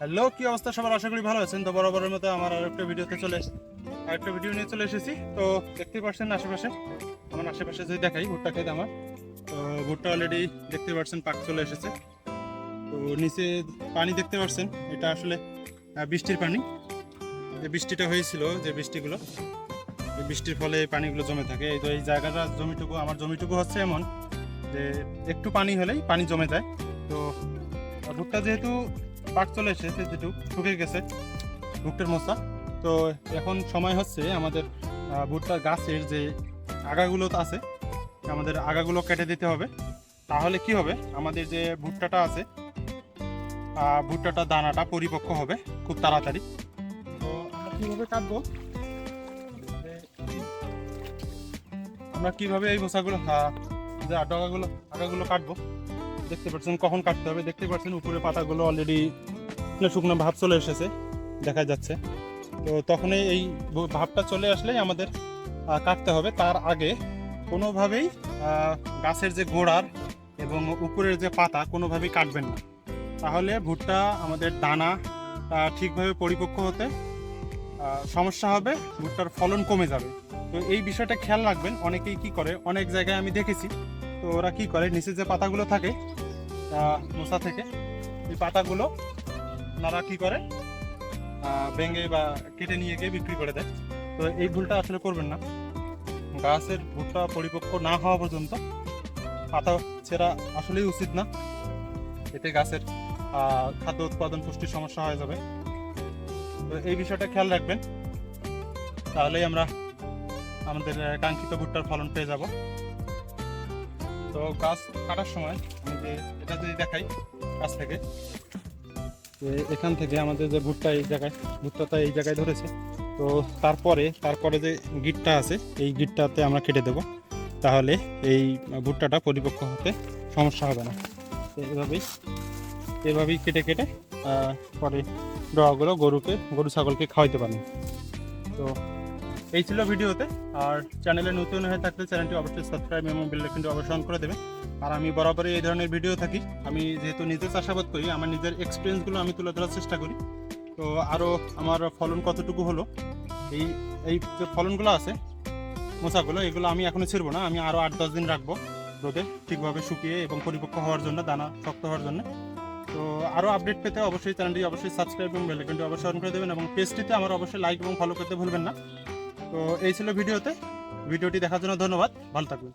Hello, কি অবস্থা সবার? আশা করি ভালো আছেন। তো বরাবরের মতো আমার আরেকটা ভিডিওতে চলে এসেছি আরেকটা ভিডিও নিয়ে চলে এসেছি। তো দেখতে পাচ্ছেন আশেপাশে? আমার আশেপাশে যদি দেখাই, ভুট্টা খেতে আমার। তো ভুট্টা অলরেডি দেখতে পাচ্ছেন পাক চলে এসেছে। তো নিচে পানি দেখতে পাচ্ছেন এটা আসলে বৃষ্টির পানি। যে বৃষ্টিটা হয়েছিল, যে বৃষ্টিগুলো, এই বৃষ্টির ফলে পানিগুলো জমে থাকে। এই তো এই জায়গাটা জমিটুকু, আমার জমিটুকু হচ্ছে এমন যে, একটু পানি হলেই পানি জমে যায়। তো আর ভুট্টা যেহেতু পাক চলে এসেছে যেটু শুকিয়ে গেছে, ভুট্টার মশা। তো এখন সময় হচ্ছে আমাদের ভুট্টার গাছের যে আগাগুলো আছে, আমাদের আগাগুলো কেটে দিতে হবে। তাহলে কি হবে? আমাদের যে ভুট্টাটা আছে ভুট্টাটা দানাটা পরিপক্ক হবে খুব তাড়াতাড়ি। তো আমরা কীভাবে কাটবো? আমরা কীভাবে এই মশাগুলো যে আগাগুলো আগাগুলো কাটবো? দেখতে পাচ্ছেন কখন কাটতে হবে। দেখতে পাচ্ছেন উপরে পাতাগুলো অলরেডি শুকনো ভাব চলে এসেছে, দেখা যাচ্ছে। তো তখনই এই ভাবটা চলে আসলেই আমাদের কাটতে হবে। তার আগে কোনোভাবেই গাছের যে গোড়ার এবং উপরের যে পাতা কোনোভাবেই কাটবেন না। তাহলে ভুট্টা আমাদের দানা ঠিকভাবে পরিপক্ক হতে সমস্যা হবে, ভুট্টার ফলন কমে যাবে। তো এই বিষয়টা খেয়াল রাখবেন। অনেকেই কি করে? অনেক জায়গায় আমি দেখেছি তো ওরা কি করে? নিচে যে পাতাগুলো থাকে মোচা থেকে, এই পাতাগুলো ওনারা কি করে? ভেঙে বা কেটে নিয়ে গিয়ে বিক্রি করে দেয়। তো এই ভুলটা আসলে করবেন না। গাছের ভুট্টা পরিপক্ক না হওয়া পর্যন্ত পাতা ছেঁড়া আসলেই উচিত না। এতে গাছের খাদ্য উৎপাদন পুষ্টির সমস্যা হয়ে যাবে। তো এই বিষয়টা খেয়াল রাখবেন। তাহলেই আমরা আমাদের কাঙ্ক্ষিত ভুট্টার ফলন পেয়ে যাব। তো গাছ কাটার সময় আমি যে এটা যদি দেখাই গাছ থেকে, যে এখান থেকে আমাদের যে ভুট্টা এই জায়গায়, ভুট্টাটা এই জায়গায় ধরেছে। তো তারপরে তারপরে যে গিটটা আছে, এই গিটটাতে আমরা কেটে দেব। তাহলে এই ভুট্টাটা পরিপক্ক হতে সমস্যা হবে না। এভাবেই এভাবেই কেটে কেটে পরে ডগাগুলো গরুকে, গরু ছাগলকে খাওয়াইতে পারেন তো এই ছিল ভিডিওতে। আর চ্যানেলে নতুন হয়ে থাকলে চ্যানেলটি অবশ্যই সাবস্ক্রাইব এবং বেল আইকনটি অবশ্যই অন করে দেবেন আর আমি বরাবরই এই ধরনের ভিডিও থাকি। আমি যেহেতু নিজে চাষাবাদ করি, আমার নিজের এক্সপিরিয়েন্সগুলো আমি তুলে ধরার চেষ্টা করি। তো আরও আমার ফলন কতটুকু হলো? এই এই যে ফলনগুলো আছে মোচাগুলো এগুলো আমি এখনও ছিড়বো না। আমি আরও আট দশ দিন রাখব রোদে ঠিকভাবে শুকিয়ে এবং পরিপক্ক হওয়ার জন্য, দানা শক্ত হওয়ার জন্য। তো আরও আপডেট পেতে অবশ্যই চ্যানেলটি অবশ্যই সাবস্ক্রাইব এবং বেল আইকনটি অবশ্যই অন করে দেবেন এবং পেজটিতে আমার অবশ্যই লাইক এবং ফলো করতে ভুলবেন না। তো এই ছিল ভিডিওতে। ভিডিওটি দেখার জন্য ধন্যবাদ। ভালো থাকবেন।